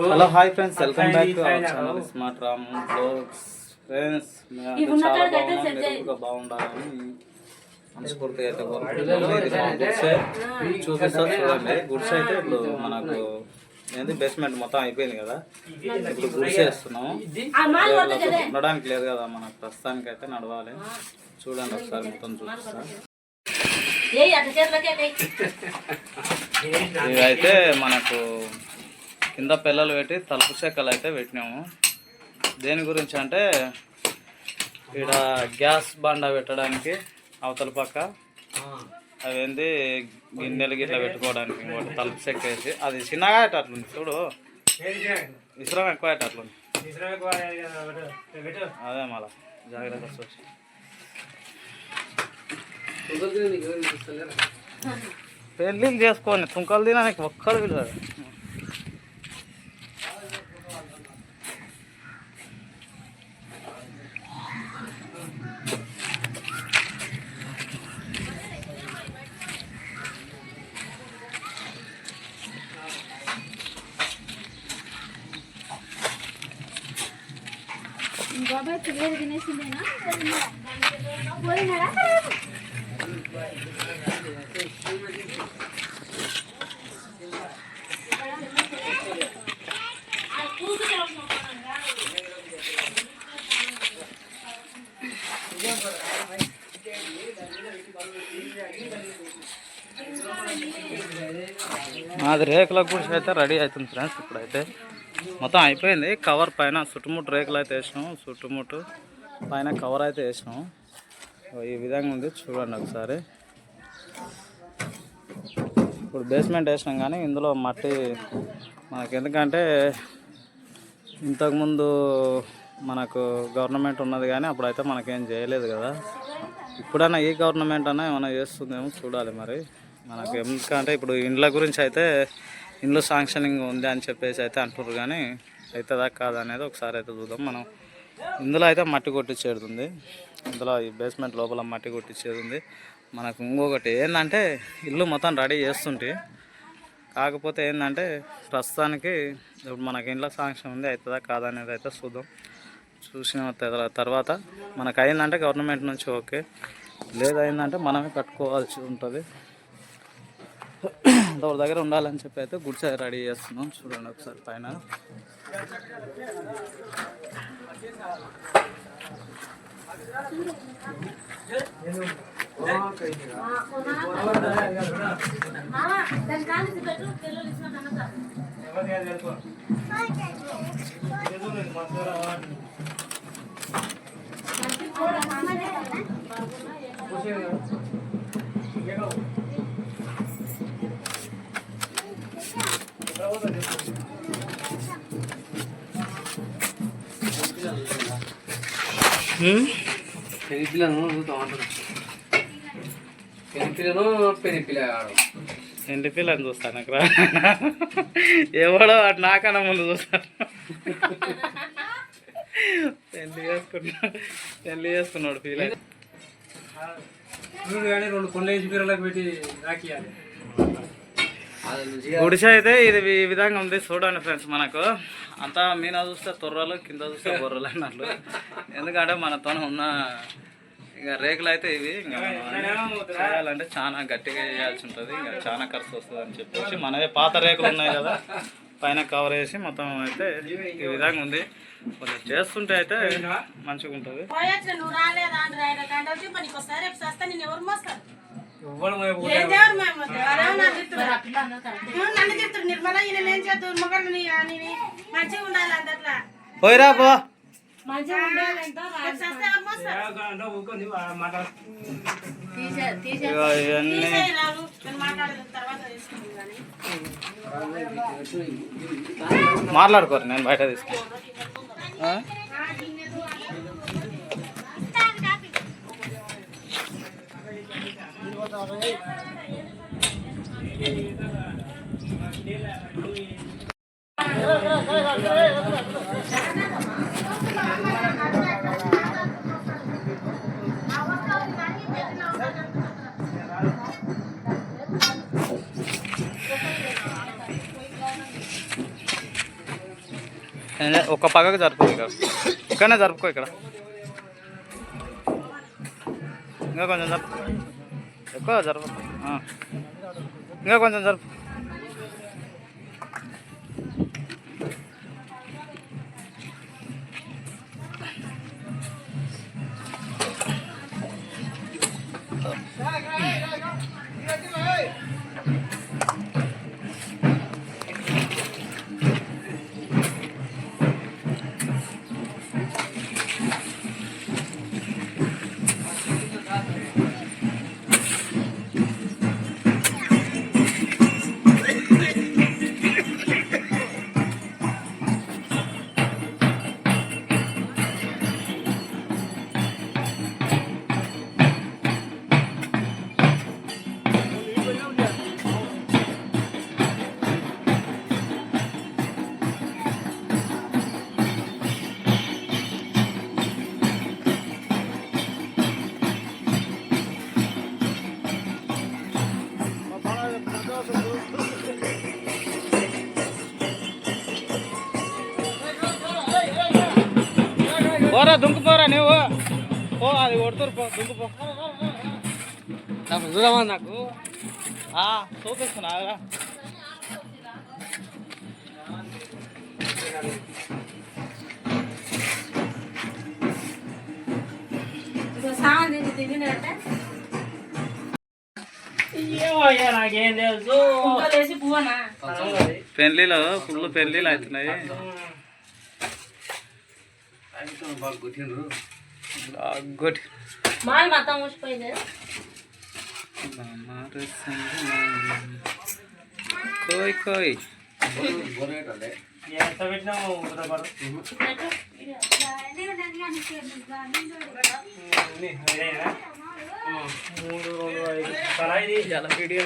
Hello hi friends welcome back to our channel smart Ram blogs friends చాలా కూడా బాగుండాలని మనస్ఫూర్తిగా అయితే కోరుకుంటున్నాము ఇది మా గుడ్సే చూపిస్తా చూడండి. గుడ్స్ అయితే ఇప్పుడు మనకు ఏంది? బేస్మెంట్ మొత్తం అయిపోయింది కదా. ఇప్పుడు గుడిసే వేస్తున్నాము డెవలప్ ఉండడానికి లేదు కదా మనకు. ప్రస్తుతానికి అయితే నడవాలి చూడండి ఒకసారి మొత్తం చూపిస్తా. ఇదైతే మనకు కింద పిల్లలు పెట్టి తలుపు చెక్కలు అయితే పెట్టినాము. దేని గురించి అంటే ఇక్కడ గ్యాస్ బండ పెట్టడానికి అవతల పక్క అవేంది గిన్నెలు గిట్ల పెట్టుకోవడానికి ఇంకోటి తలుపు చెక్క వేసి అది చిన్నగా అట్లుంది చూడు. విశ్రం ఎక్కువ అట్లుంది అదే మళ్ళా. జాగ్రత్త చూసి పెళ్ళిళ్ళు చేసుకొని తుంకలు తినడానికి ఒక్కడు పిల్లలు బాబాయ్ పిల్లలు తినేసిందేనా పోయినాడా మాది రేకుల గుడిసి అయితే రెడీ అవుతుంది ఫ్రెండ్స్ ఇప్పుడైతే మొత్తం అయిపోయింది. కవర్ పైన చుట్టుముట్టు రేకులు అయితే వేసినాము చుట్టుముట్టు పైన కవర్ అయితే వేసినాము ఈ విధంగా ఉంది. చూడండి ఒకసారి. ఇప్పుడు బేస్మెంట్ వేసినాం కానీ ఇందులో మట్టి మనకు ఎందుకంటే ఇంతకుముందు మనకు గవర్నమెంట్ ఉన్నది కానీ అప్పుడైతే మనకేం చేయలేదు కదా. ఇప్పుడైనా ఈ గవర్నమెంట్ అన్నా ఏమైనా చేస్తుందేమో చూడాలి మరి. మనకు ఎందుకంటే ఇప్పుడు ఇండ్ల గురించి అయితే ఇండ్లు శాంక్షనింగ్ ఉంది అని చెప్పేసి అయితే అంటున్నారు కానీ అవుతుందా కాదా అనేది ఒకసారి అయితే చూద్దాం. మనం ఇందులో అయితే మట్టి కొట్టించేది ఇందులో ఈ బేస్మెంట్ లోపల మట్టి కొట్టించేది ఉంది. మనకు ఇంకొకటి ఏంటంటే ఇల్లు మొత్తం రెడీ చేస్తుంటే కాకపోతే ఏంటంటే ప్రస్తుతానికి ఇప్పుడు మనకి ఇంట్లో శాంక్షన్ ఉంది అవుతుందా కాదా అనేది అయితే చూద్దాం. చూసిన తర్వాత మనకు అయిందంటే గవర్నమెంట్ నుంచి ఓకే. లేదైందంటే మనమే కట్టుకోవాల్సి ఉంటుంది. అంతవర దగ్గర ఉండాలని చెప్పి అయితే గుడ్స్ రెడీ చేస్తున్నాం. చూడండి ఒకసారి పైన. దాని ఇంటి పిల్లని చూస్తాను అక్కడ ఎవడో వాడు నాకన్నా ముందు చూస్తాను పెళ్ళి చేసుకున్నా పెళ్ళి చేసుకున్నాడు ఫీల్ కానీ రెండు కొండలు వేసి పిల్లలకు పెట్టి రాకియాలి గుడిసె అయితే ఇది ఈ విధంగా ఉంది చూడండి ఫ్రెండ్స్ మనకు. అంతా మీన చూస్తే తొర్రలు కింద చూస్తే బొర్రలు అన్నట్లు. ఎందుకంటే మనతో ఉన్న ఇక రేకులు అయితే ఇవి. ఇంకా చేయాలంటే చాలా గట్టిగా చేయాల్సి ఉంటుంది. ఇంకా చాలా ఖర్చు వస్తుంది అని చెప్పేసి. మనవే పాత రేకులు ఉన్నాయి కదా పైన కవర్ వేసి మొత్తం అయితే ఈ విధంగా ఉంది. కొంచెం చేస్తుంటే అయితే మంచిగా ఉంటుంది నేను నన్ను తిడుతున్నారు. ఎవరు నన్ను తిడుతున్నారు. నిర్మల ఈయన ఏం చేద్దాం? మగళ్ళు మంచిగా ఉండాలి అందట్లా పోయిరా పో. రేపు వస్తే ఎవరు మోస్తారు पगक जरपो इकड़। जरपो इकड़? इंका ज़रूर ఎక్కువ జరుపు ఇంకా కొంచెం జరుపు. పోరా దుంకుపోరా నువ్వు. పో అది కొడుతురు పో దుంకుపో. నాకు చూడమా నాకు? ఆ, చూపిస్తున్నా పెళ్ళిలో ఫుల్ పెళ్ళిళ్ళు అవుతున్నాయి. గుడ్ మాది మొత్తం మూసిపోయింది కోయ్ కోయ్ ఎంత పెట్టినాము ఉత్తరపడు. ఇదేనా? మూడు రెండు ఐదు పరాయిది ఎలా వీడియో